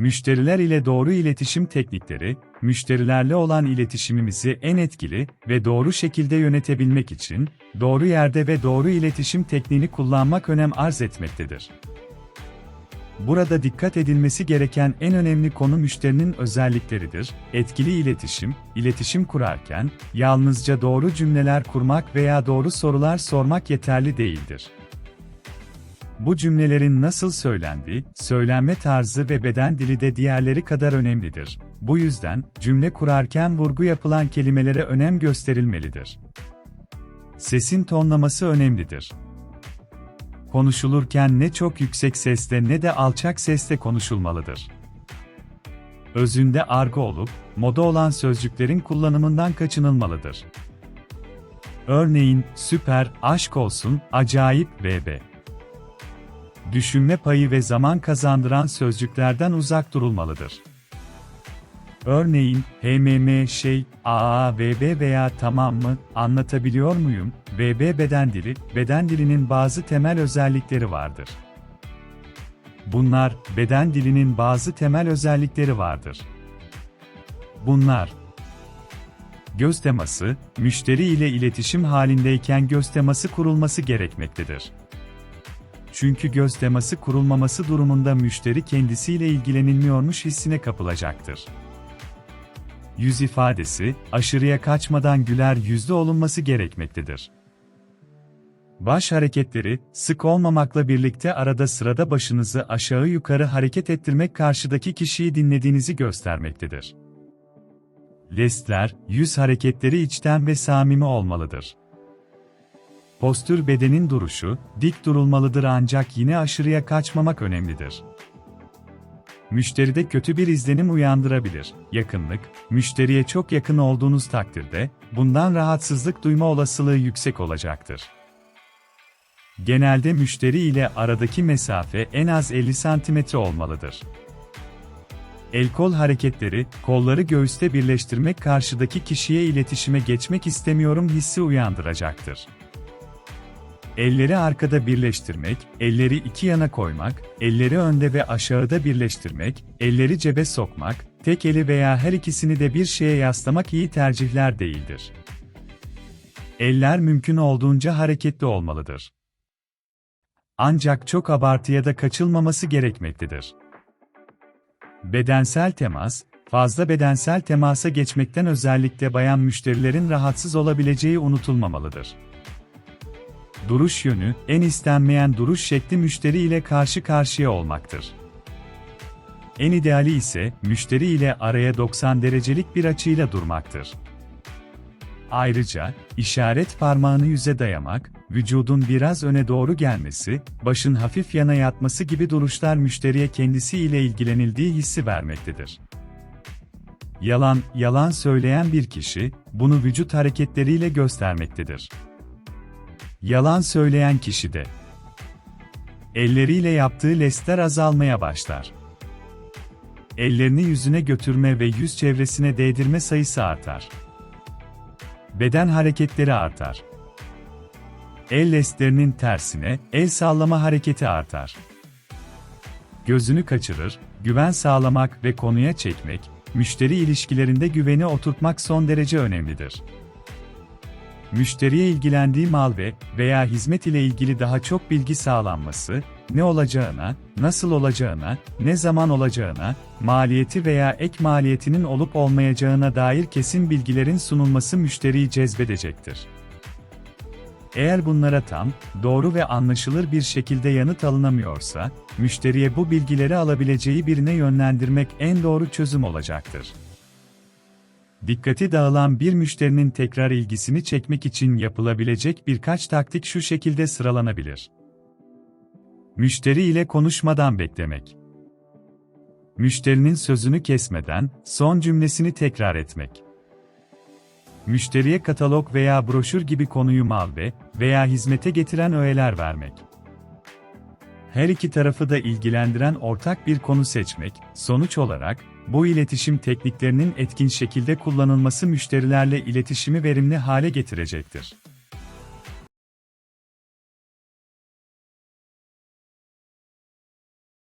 Müşteriler ile doğru iletişim teknikleri, müşterilerle olan iletişimimizi en etkili ve doğru şekilde yönetebilmek için, doğru yerde ve doğru iletişim tekniğini kullanmak önem arz etmektedir. Burada dikkat edilmesi gereken en önemli konu müşterinin özellikleridir. Etkili iletişim, iletişim kurarken, yalnızca doğru cümleler kurmak veya doğru sorular sormak yeterli değildir. Bu cümlelerin nasıl söylendiği, söylenme tarzı ve beden dili de diğerleri kadar önemlidir. Bu yüzden, cümle kurarken vurgu yapılan kelimelere önem gösterilmelidir. Sesin tonlaması önemlidir. Konuşulurken ne çok yüksek sesle ne de alçak sesle konuşulmalıdır. Özünde argo olup, moda olan sözcüklerin kullanımından kaçınılmalıdır. Örneğin, süper, aşk olsun, acayip vb. Düşünme payı ve zaman kazandıran sözcüklerden uzak durulmalıdır. Örneğin, HMM şey, AA, VB veya tamam mı, anlatabiliyor muyum, VB beden dili, beden dilinin bazı temel özellikleri vardır. Bunlar, beden dilinin bazı temel özellikleri vardır. Bunlar, Göz teması, müşteri ile iletişim halindeyken göz teması kurulması gerekmektedir. Çünkü göz teması kurulmaması durumunda müşteri kendisiyle ilgilenilmiyormuş hissine kapılacaktır. Yüz ifadesi, aşırıya kaçmadan güler yüzlü olunması gerekmektedir. Baş hareketleri, sık olmamakla birlikte arada sırada başınızı aşağı yukarı hareket ettirmek karşıdaki kişiyi dinlediğinizi göstermektedir. Lestler, yüz hareketleri içten ve samimi olmalıdır. Postür bedenin duruşu, dik durulmalıdır ancak yine aşırıya kaçmamak önemlidir. Müşteride kötü bir izlenim uyandırabilir. Yakınlık, müşteriye çok yakın olduğunuz takdirde, bundan rahatsızlık duyma olasılığı yüksek olacaktır. Genelde müşteri ile aradaki mesafe en az 50 cm olmalıdır. El-kol hareketleri, kolları göğüste birleştirmek karşıdaki kişiye iletişime geçmek istemiyorum hissi uyandıracaktır. Elleri arkada birleştirmek, elleri iki yana koymak, elleri önde ve aşağıda birleştirmek, elleri cebe sokmak, tek eli veya her ikisini de bir şeye yaslamak iyi tercihler değildir. Eller mümkün olduğunca hareketli olmalıdır. Ancak çok abartıya da kaçılmaması gerekmektedir. Bedensel temas, fazla bedensel temasa geçmekten özellikle bayan müşterilerin rahatsız olabileceği unutulmamalıdır. Duruş yönü, en istenmeyen duruş şekli müşteri ile karşı karşıya olmaktır. En ideali ise müşteri ile araya 90 derecelik bir açıyla durmaktır. Ayrıca, işaret parmağını yüze dayamak, vücudun biraz öne doğru gelmesi, başın hafif yana yatması gibi duruşlar müşteriye kendisi ile ilgilenildiği hissi vermektedir. Yalan, yalan söyleyen bir kişi, bunu vücut hareketleriyle göstermektedir. Yalan söyleyen kişi de elleriyle yaptığı lestler azalmaya başlar. Ellerini yüzüne götürme ve yüz çevresine değdirme sayısı artar. Beden hareketleri artar. El lestlerinin tersine el sallama hareketi artar. Gözünü kaçırır, güven sağlamak ve konuya çekmek, müşteri ilişkilerinde güveni oturtmak son derece önemlidir müşteriye ilgilendiği mal ve veya hizmet ile ilgili daha çok bilgi sağlanması, ne olacağına, nasıl olacağına, ne zaman olacağına, maliyeti veya ek maliyetinin olup olmayacağına dair kesin bilgilerin sunulması müşteriyi cezbedecektir. Eğer bunlara tam, doğru ve anlaşılır bir şekilde yanıt alınamıyorsa, müşteriye bu bilgileri alabileceği birine yönlendirmek en doğru çözüm olacaktır. Dikkati dağılan bir müşterinin tekrar ilgisini çekmek için yapılabilecek birkaç taktik şu şekilde sıralanabilir. Müşteri ile konuşmadan beklemek. Müşterinin sözünü kesmeden son cümlesini tekrar etmek. Müşteriye katalog veya broşür gibi konuyu mal ve veya hizmete getiren öğeler vermek. Her iki tarafı da ilgilendiren ortak bir konu seçmek, sonuç olarak bu iletişim tekniklerinin etkin şekilde kullanılması müşterilerle iletişimi verimli hale getirecektir.